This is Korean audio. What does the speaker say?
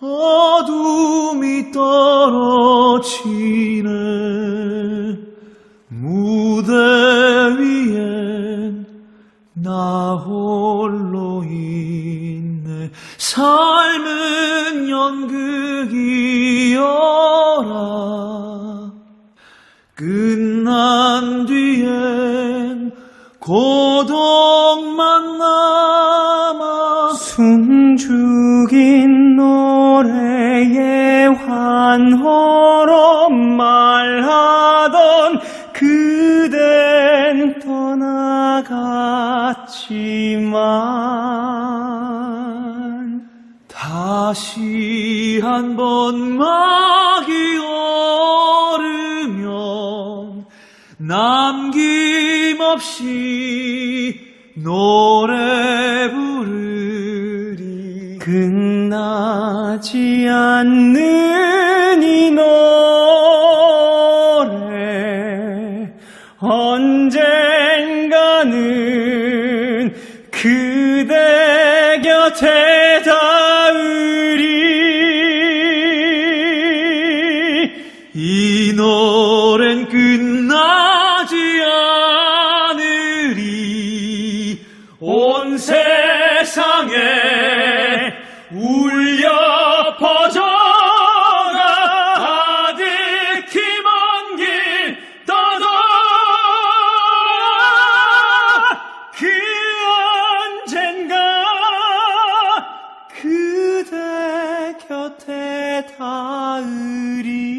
어둠이 떨어지네. 무대 위엔 나 홀로 있네. 삶은 연극이여라. 끝난 뒤엔 고독만 남아 숨죽인 노래에 환호로 말하던 그댄 떠나갔지만 다시 한 번 막이 오르면 남김없이 노래 부르리 끝나지 않는 이 노래. 언젠가는 그대 곁에 닿으리. 이 노래는 끝나지 않으리. 온 세상에 울려 퍼져라 아득히 먼길 떠돌아. 그 언젠가 그대 곁에 닿으리.